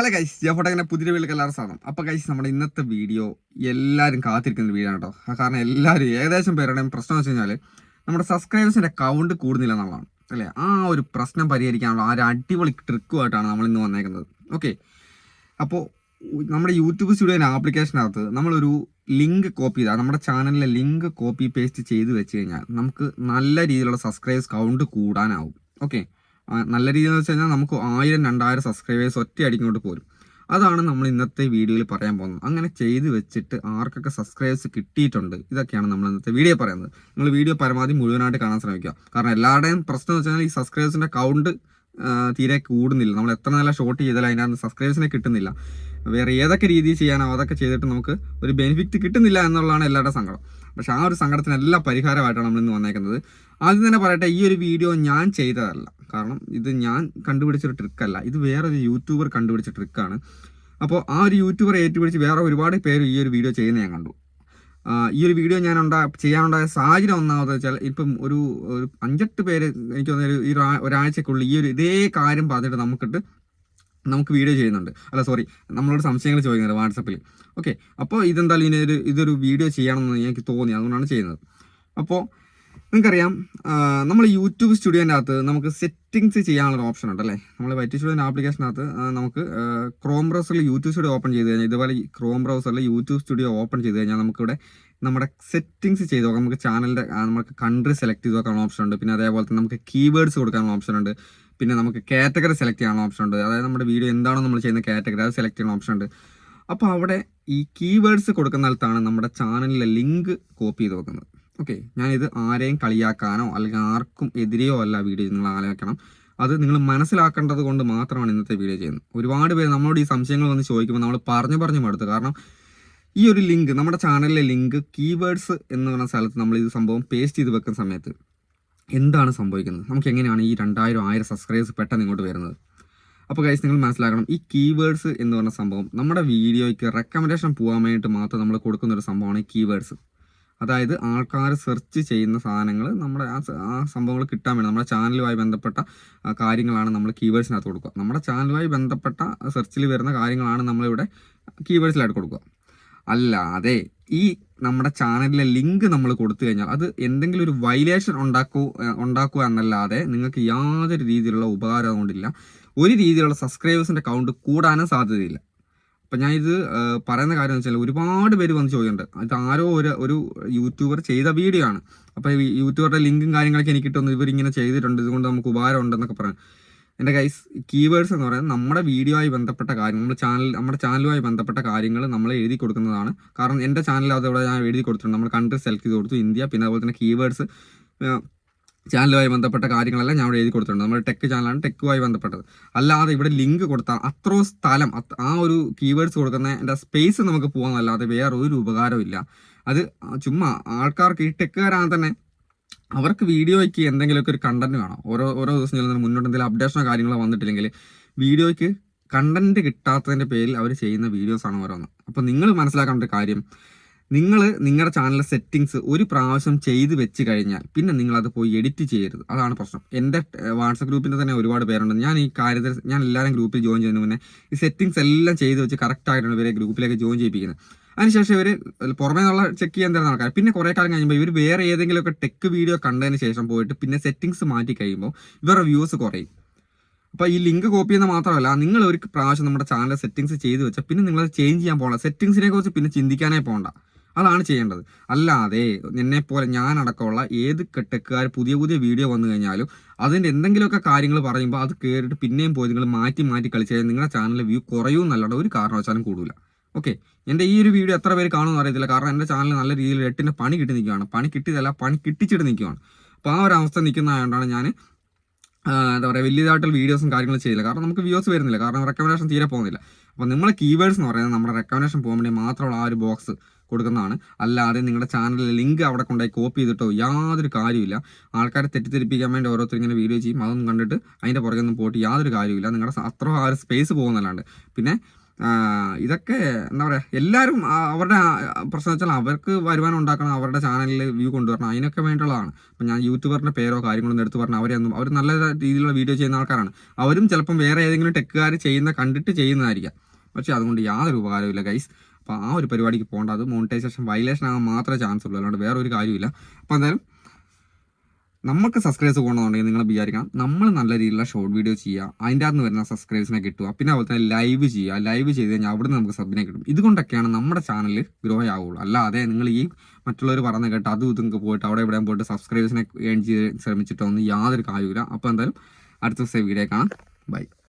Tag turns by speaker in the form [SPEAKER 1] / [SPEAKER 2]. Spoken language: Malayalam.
[SPEAKER 1] ഹലോ ഗൈസ് ജോഫോട്ടങ്ങനെ പുതിയ വീട്ടിലേക്ക് എല്ലാവരും സാധനം അപ്പോൾ ഗൈസ് നമ്മുടെ ഇന്നത്തെ വീഡിയോ എല്ലാവരും കാത്തിരിക്കുന്ന വീഡിയോ കേട്ടോ കാരണം എല്ലാവരും ഏകദേശം പേരുടെയും പ്രശ്നം വെച്ച് കഴിഞ്ഞാൽ നമ്മുടെ സബ്സ്ക്രൈബേഴ്സിന്റെ കൗണ്ട് കൂടുന്നില്ല എന്നുള്ളതാണ്. അല്ലേ? ആ ഒരു പ്രശ്നം പരിഹരിക്കാനുള്ള ആ അടിപൊളി ട്രിക്കുമായിട്ടാണ് നമ്മൾ ഇന്ന് വന്നേക്കുന്നത്. ഓക്കെ അപ്പോൾ നമ്മുടെ യൂട്യൂബ് സ്റ്റുഡിയോന്റെ ആപ്ലിക്കേഷനകത്ത് നമ്മളൊരു ലിങ്ക് കോപ്പി ചെയ്താൽ നമ്മുടെ ചാനലിലെ ലിങ്ക് കോപ്പി പേസ്റ്റ് ചെയ്ത് വെച്ച് കഴിഞ്ഞാൽ നമുക്ക് നല്ല രീതിയിലുള്ള സബ്സ്ക്രൈബേഴ്സ് കൗണ്ട് കൂടാനാവും. ഓക്കെ നല്ല രീതിയിൽ വെച്ച് കഴിഞ്ഞാൽ നമുക്ക് ആയിരം രണ്ടായിരം സബ്സ്ക്രൈബേഴ്സ് ഒറ്റ ഇങ്ങോട്ട് പോരും. അതാണ് നമ്മൾ ഇന്നത്തെ വീഡിയോയിൽ പറയാൻ പോകുന്നത്. അങ്ങനെ ചെയ്ത് വെച്ചിട്ട് ആർക്കൊക്കെ സബ്സ്ക്രൈബേഴ്സ് കിട്ടിയിട്ടുണ്ട് ഇതൊക്കെയാണ് നമ്മൾ ഇന്നത്തെ വീഡിയോ പറയുന്നത്. നിങ്ങൾ വീഡിയോ പരമാവധി മുഴുവനായിട്ട് കാണാൻ ശ്രമിക്കുക. കാരണം എല്ലാവരുടെയും പ്രശ്നം എന്ന് വെച്ചാൽ ഈ സബ്സ്ക്രൈബേഴ്സിന്റെ കൗണ്ട് തീരെ കൂടുന്നില്ല. നമ്മൾ എത്ര നല്ല ഷോട്ട് ചെയ്താലും അതിനകത്ത് സബ്സ്ക്രൈബേഴ്സിനെ കിട്ടുന്നില്ല. വേറെ ഏതൊക്കെ രീതിയിൽ ചെയ്യാനോ അതൊക്കെ ചെയ്തിട്ട് നമുക്ക് ഒരു ബെനിഫിറ്റ് കിട്ടുന്നില്ല എന്നുള്ളതാണ് എല്ലാവരുടെ സങ്കടം. പക്ഷെ ആ ഒരു സങ്കടത്തിനെല്ലാം പരിഹാരമായിട്ടാണ് നമ്മൾ ഇന്ന് വന്നേക്കുന്നത്. ആദ്യം തന്നെ പറയട്ടെ ഈ ഒരു വീഡിയോ ഞാൻ ചെയ്തതല്ല. കാരണം ഇത് ഞാൻ കണ്ടുപിടിച്ചൊരു ട്രിക്കല്ല ഇത് വേറൊരു യൂട്യൂബർ കണ്ടുപിടിച്ച ട്രിക്കാണ് അപ്പോൾ ആ ഒരു യൂട്യൂബർ ഏറ്റുപിടിച്ച് വേറെ ഒരുപാട് പേര് ഈ ഒരു വീഡിയോ ചെയ്യുന്ന ഞാൻ കണ്ടു. ഈ ഒരു വീഡിയോ ഞാൻ ഉണ്ടാ ചെയ്യാനുണ്ടായ സാഹചര്യം ഒന്നാമത് വെച്ചാൽ ഇപ്പം ഒരു അഞ്ചെട്ട് പേര് എനിക്ക് തോന്നുന്നു ഈ ഒരു ഒരാഴ്ചക്കുള്ളിൽ ഈ ഒരു ഇതേ കാര്യം പറഞ്ഞിട്ട് നമുക്കിട്ട് നമുക്ക് വീഡിയോ ചെയ്യുന്നുണ്ട്. അല്ല സോറി നമ്മളോട് സംശയങ്ങൾ ചോദിക്കുന്നുണ്ട് വാട്സപ്പിൽ ഓക്കെ അപ്പോൾ ഇതെന്തായാലും ഇതിനൊരു ഇതൊരു വീഡിയോ ചെയ്യണമെന്ന് എനിക്ക് തോന്നി. അതുകൊണ്ടാണ് ചെയ്യുന്നത്. അപ്പോൾ നിങ്ങൾക്കറിയാം നമ്മൾ യൂട്യൂബ് സ്റ്റുഡിയോന്റെ അകത്ത് നമുക്ക് സെറ്റിങ്സ് ചെയ്യാനുള്ള ഓപ്ഷൻ ഉണ്ട് അല്ലേ? നമ്മൾ വൈറ്റ് സ്റ്റുഡിയോന്റെ ആപ്ലിക്കേഷനകത്ത് നമുക്ക് ക്രോം ബ്രൗസറിൽ യൂട്യൂബ് സ്റ്റുഡിയോ ഓപ്പൺ ചെയ്ത് കഴിഞ്ഞാൽ ഇതുപോലെ ക്രോം ബ്രൗസറിൽ യൂട്യൂബ് സ്റ്റുഡിയോ ഓപ്പൺ ചെയ്ത് കഴിഞ്ഞാൽ നമുക്കിവിടെ നമ്മുടെ സെറ്റിങ്സ് ചെയ്ത് നോക്കാം. നമുക്ക് ചാനലിന്റെ നമുക്ക് കൺട്രി സെലക്ട് ചെയ്ത് നോക്കാനുള്ള ഓപ്ഷൻ ഉണ്ട്. പിന്നെ അതേപോലെ തന്നെ നമുക്ക് കീവേഡ്സ് കൊടുക്കാനുള്ള ഓപ്ഷൻ ഉണ്ട്. പിന്നെ നമുക്ക് കാറ്റഗറി സെലക്ട് ചെയ്യാനുള്ള ഓപ്ഷൻ ഉണ്ട്. അതായത് നമ്മുടെ വീഡിയോ എന്താണോ നമ്മൾ ചെയ്യുന്ന കാറ്റഗറി അത് സെലക്ട് ചെയ്യാനുള്ള ഓപ്ഷൻ ഉണ്ട്. അപ്പോൾ അവിടെ ഈ കീവേഡ്സ് കൊടുക്കുന്നിടത്താണ് നമ്മുടെ ചാനലിലെ ലിങ്ക് കോപ്പി ചെയ്ത് വെക്കുന്നത്. ഓക്കെ ഞാനിത് ആരെയും കളിയാക്കാനോ അല്ലെങ്കിൽ ആർക്കും എതിരെയോ അല്ല വീഡിയോ നിങ്ങൾ ആലോചിക്കണം. അത് നിങ്ങൾ മനസ്സിലാക്കേണ്ടത് കൊണ്ട് മാത്രമാണ് ഇന്നത്തെ വീഡിയോ ചെയ്യുന്നത്. ഒരുപാട് പേര് നമ്മളോട് ഈ സംശയങ്ങൾ വന്ന് ചോദിക്കുമ്പോൾ നമ്മൾ പറഞ്ഞു പറഞ്ഞു മടുത്തു. കാരണം ഈ ഒരു ലിങ്ക് നമ്മുടെ ചാനലിലെ ലിങ്ക് കീവേഡ്സ് എന്ന് പറഞ്ഞ സ്ഥലത്ത് നമ്മൾ ഇത് സംഭവം പേസ്റ്റ് ചെയ്ത് വെക്കുന്ന സമയത്ത് എന്താണ് സംഭവിക്കുന്നത്? നമുക്ക് എങ്ങനെയാണ് ഈ രണ്ടായിരം ആയിരം സബ്സ്ക്രൈബേഴ്സ് പെട്ടെന്ന് ഇങ്ങോട്ട് വരുന്നത്? അപ്പോൾ കൈസ് നിങ്ങൾ മനസ്സിലാക്കണം. ഈ കീവേഡ്സ് എന്ന് പറഞ്ഞ സംഭവം നമ്മുടെ വീഡിയോയ്ക്ക് റെക്കമെൻഡേഷൻ പോകാൻ വേണ്ടിയിട്ട് മാത്രം നമ്മൾ കൊടുക്കുന്ന ഒരു സംഭവമാണ് ഈ കീവേഡ്സ് അതായത് ആൾക്കാർ സെർച്ച് ചെയ്യുന്ന സാധനങ്ങൾ നമ്മുടെ ആ സംഭവങ്ങൾ കിട്ടാൻ വേണ്ടി നമ്മുടെ ചാനലുമായി ബന്ധപ്പെട്ട കാര്യങ്ങളാണ് നമ്മൾ കീവേഡ്സിനകത്ത് കൊടുക്കുക. നമ്മുടെ ചാനലുമായി ബന്ധപ്പെട്ട സെർച്ചിൽ വരുന്ന കാര്യങ്ങളാണ് നമ്മളിവിടെ കീവേഡ്സിലായിട്ട് കൊടുക്കുക. അല്ലാതെ ഈ നമ്മുടെ ചാനലിലെ ലിങ്ക് നമ്മൾ കൊടുത്തു കഴിഞ്ഞാൽ അത് എന്തെങ്കിലും ഒരു വൈലേഷൻ ഉണ്ടാക്കൂ ഉണ്ടാക്കുക എന്നല്ലാതെ നിങ്ങൾക്ക് യാതൊരു രീതിയിലുള്ള ഉപകാരം കൊണ്ടില്ല. ഒരു രീതിയിലുള്ള സബ്സ്ക്രൈബേഴ്സിന്റെ കൗണ്ട് കൂടാനും സാധ്യതയില്ല. അപ്പം ഞാൻ ഇത് പറയുന്ന കാര്യം എന്ന് വെച്ചാൽ ഒരുപാട് പേര് വന്ന് ചോദിക്കുന്നുണ്ട്. ഇത് ആരോ ഒരു ഒരു യൂട്യൂബർ ചെയ്ത വീഡിയോ ആണ്. അപ്പോൾ യൂട്യൂബറുടെ ലിങ്കും കാര്യങ്ങളൊക്കെ എനിക്ക് കിട്ടുന്നു ഇവരിങ്ങനെ ചെയ്തിട്ടുണ്ട്. ഇതുകൊണ്ട് നമുക്ക് ഉപകാരം ഉണ്ടെന്നൊക്കെ പറയാം എന്റെ ഗൈസ് കീവേഡ്സ് എന്ന് പറയുന്നത് നമ്മുടെ വീഡിയോ ആയി ബന്ധപ്പെട്ട കാര്യങ്ങൾ നമ്മുടെ ചാനൽ നമ്മുടെ ചാനലുമായി ബന്ധപ്പെട്ട കാര്യങ്ങൾ നമ്മൾ എഴുതി കൊടുക്കുന്നതാണ്. കാരണം എന്റെ ചാനൽ അതവിടെ ഞാൻ എഴുതി കൊടുത്തിട്ടുണ്ട്. നമ്മൾ കൺട്രി സെലക്ട് ചെയ്ത് കൊടുത്തു. ഇന്ത്യ പിന്നെ അതുപോലെ തന്നെ കീവേഡ്സ് ചാനലുമായി ബന്ധപ്പെട്ട കാര്യങ്ങളെല്ലാം ഞാൻ ഇവിടെ എഴുതി കൊടുത്തിട്ടുണ്ട്. നമ്മുടെ ടെക് ചാനലാണ് ടെക്കുമായി ബന്ധപ്പെട്ടത്. അല്ലാതെ ഇവിടെ ലിങ്ക് കൊടുത്താൽ അത്രയോ സ്ഥലം ആ ഒരു കീവേഡ്സ് കൊടുക്കുന്ന എന്റെ സ്പേസ് നമുക്ക് പോകാമെന്നല്ലാതെ വേറെ ഒരു ഉപകാരവും ഇല്ല. അത് ചുമ്മാ ആൾക്കാർക്ക് ഈ ടെക്കുകാരാണ് തന്നെ അവർക്ക് വീഡിയോയ്ക്ക് എന്തെങ്കിലുമൊക്കെ ഒരു കണ്ടന്റ് വേണം. ഓരോ ഓരോ ദിവസം ചെല്ലുന്നതിന് മുന്നോട്ട് എന്തെങ്കിലും അപ്ഡേഷനോ കാര്യങ്ങളോ വന്നിട്ടില്ലെങ്കിൽ വീഡിയോയ്ക്ക് കണ്ടന്റ് കിട്ടാത്തതിന്റെ പേരിൽ അവർ ചെയ്യുന്ന വീഡിയോസ് ആണ് ഓരോന്ന്. അപ്പോൾ നിങ്ങൾ മനസ്സിലാക്കേണ്ട ഒരു കാര്യം നിങ്ങൾ നിങ്ങളുടെ ചാനലിലെ സെറ്റിങ്സ് ഒരു പ്രാവശ്യം ചെയ്ത് വെച്ച് കഴിഞ്ഞാൽ പിന്നെ നിങ്ങൾ അത് പോയി എഡിറ്റ് ചെയ്യരുത്. അതാണ് പ്രശ്നം. എന്റെ വാട്സപ്പ് ഗ്രൂപ്പിന്റെ തന്നെ ഒരുപാട് പേരുണ്ട്. ഞാൻ ഈ കാര്യത്തിൽ ഞാൻ എല്ലാവരും ഗ്രൂപ്പിൽ ജോയിൻ ചെയ്യുന്ന മുന്നേ ഈ സെറ്റിങ്സ് എല്ലാം ചെയ്ത് വെച്ച് കറക്റ്റായിട്ടാണ് ഇവരെ ഗ്രൂപ്പിലേക്ക് ജോയിൻ ചെയ്യിപ്പിക്കുന്നത്. അതിനുശേഷം ഇവർ പുറമേ നിന്നുള്ള ചെക്ക് ചെയ്യാൻ തരുന്ന ആൾക്കാർ പിന്നെ കുറേ കാലം കഴിയുമ്പോൾ ഇവർ വേറെ ഏതെങ്കിലുമൊക്കെ ടെക് വീഡിയോ കണ്ടതിന് ശേഷം പോയിട്ട് പിന്നെ സെറ്റിങ്സ് മാറ്റി കഴിയുമ്പോൾ ഇവരുടെ വ്യൂസ് കുറയും. അപ്പോൾ ഈ ലിങ്ക് കോപ്പി ചെയ്യുന്ന മാത്രമല്ല നിങ്ങൾ ഒരു പ്രാവശ്യം നമ്മുടെ ചാനൽ സെറ്റിങ്സ് ചെയ്ത് വെച്ചാൽ പിന്നെ നിങ്ങളത് ചേഞ്ച് ചെയ്യാൻ പോകണ്ട സെറ്റിങ്സിനെ കുറിച്ച് പിന്നെ ചിന്തിക്കാനേ പോകണ്ട അതാണ് ചെയ്യേണ്ടത്. അല്ലാതെ എന്നെ പോലെ ഞാൻ അടക്കമുള്ള ഏത് കെട്ടക്കാർ പുതിയ പുതിയ വീഡിയോ വന്നു കഴിഞ്ഞാലും അതിന്റെ എന്തെങ്കിലുമൊക്കെ കാര്യങ്ങൾ പറയുമ്പോൾ അത് കയറിയിട്ട് പിന്നെയും പോയി നിങ്ങൾ മാറ്റി മാറ്റി കളിച്ചു കഴിഞ്ഞാൽ നിങ്ങളുടെ ചാനലിൽ വ്യൂ കുറയും എന്നല്ലാണ്ട് ഒരു കാരണവശാലും കൂടില്ല ഓക്കെ. എന്റെ ഈ ഒരു വീഡിയോ എത്ര പേര് കാണുമെന്ന് അറിയത്തില്ല. കാരണം എന്റെ ചാനൽ നല്ല രീതിയിൽ എട്ടിന്റെ പണി കിട്ടി നിൽക്കുകയാണ്. പണി കിട്ടിയതല്ല പണി കിട്ടിച്ചിട്ട് നിൽക്കുകയാണ്. അപ്പോൾ ആ ഒരു അവസ്ഥ നിൽക്കുന്നതായതുകൊണ്ടാണ് ഞാൻ എന്താ പറയുക വലിയതായിട്ടുള്ള വീഡിയോസും കാര്യങ്ങളും ചെയ്യില്ല കാരണം നമുക്ക് വ്യൂസ് വരുന്നില്ല. കാരണം റെക്കമെൻഡേഷൻ തീരെ പോകുന്നില്ല. അപ്പോൾ നമ്മളെ കീവേഡ്സ് എന്ന് പറയുന്നത് നമ്മുടെ റെക്കമെൻഡേഷൻ പോകാൻ മാത്രമുള്ള ആ ഒരു ബോക്സ് കൊടുക്കുന്നതാണ്. അല്ലാതെ നിങ്ങളുടെ ചാനലിലെ ലിങ്ക് അവിടെ കൊണ്ടുപോയി കോപ്പി ചെയ്തിട്ടോ യാതൊരു കാര്യമില്ല ആൾക്കാരെ തെറ്റിദ്ധരിപ്പിക്കാൻ വേണ്ടി ഓരോരുത്തർ ഇങ്ങനെ വീഡിയോ ചെയ്യും. അതൊന്നും കണ്ടിട്ട് അതിന്റെ പുറകെ ഒന്നും പോയിട്ട് യാതൊരു കാര്യമില്ല നിങ്ങളുടെ അത്ര ആ ഒരു സ്പേസ് പോകുന്നല്ലാണ്ട് പിന്നെ ഇതൊക്കെ എന്താ പറയുക എല്ലാവരും അവരുടെ പ്രശ്നം വെച്ചാൽ അവർക്ക് വരുമാനം ഉണ്ടാക്കണം അവരുടെ ചാനലിൽ വ്യൂ കൊണ്ടുവരണം. അതിനൊക്കെ വേണ്ടിയുള്ളതാണ്. അപ്പം ഞാൻ യൂട്യൂബറിന്റെ പേരോ കാര്യങ്ങളൊന്നും എടുത്ത് പറഞ്ഞാൽ അവരെയൊന്നും അവർ നല്ല രീതിയിലുള്ള വീഡിയോ ചെയ്യുന്ന ആൾക്കാരാണ്. അവരും ചിലപ്പം വേറെ ഏതെങ്കിലും ടെക്കുകാർ ചെയ്യുന്ന കണ്ടിട്ട് ചെയ്യുന്നതായിരിക്കാം. പക്ഷേ അതുകൊണ്ട് യാതൊരു ഉപകാരമില്ല ഗൈസ് അപ്പോൾ ആ ഒരു പരിപാടിക്ക് പോകേണ്ട. അത് മോണിറ്റൈസേഷൻ വയലേഷൻ ആകാൻ മാത്രമേ ചാൻസ് ഉള്ളൂ. അല്ലാണ്ട് വേറെ ഒരു കാര്യമില്ല അപ്പോൾ എന്തായാലും നമുക്ക് സബ്സ്ക്രൈബ്സ് പോകണമെന്നുണ്ടെങ്കിൽ നിങ്ങൾ വിചാരിക്കണം നമ്മൾ നല്ല രീതിയിലുള്ള ഷോർട്ട് വീഡിയോ ചെയ്യുക അതിന്റെ അകത്ത് വരുന്ന സബ്സ്ക്രൈബ്സിനെ കിട്ടുക പിന്നെ അതുപോലെ തന്നെ ലൈവ് ചെയ്യുക. ലൈവ് ചെയ്ത് കഴിഞ്ഞാൽ അവിടെ നമുക്ക് സബിനെ കിട്ടും. ഇതുകൊണ്ടൊക്കെയാണ് നമ്മുടെ ചാനൽ ഗ്രോ ആവുള്ളൂ. അല്ലാതെ നിങ്ങൾ ഈ മറ്റുള്ളവർ പറഞ്ഞ കേട്ട് അതും ഇതും ഒക്കെ പോയിട്ട് അവിടെ ഇവിടെ പോയിട്ട് സബ്സ്ക്രൈബേഴ്സിനെ ഏൺ ചെയ്ത് ശ്രമിച്ചിട്ടൊന്നും യാതൊരു കാര്യമില്ല അപ്പോൾ എന്തായാലും അടുത്ത ദിവസം വീഡിയോ കാണാം. ബൈ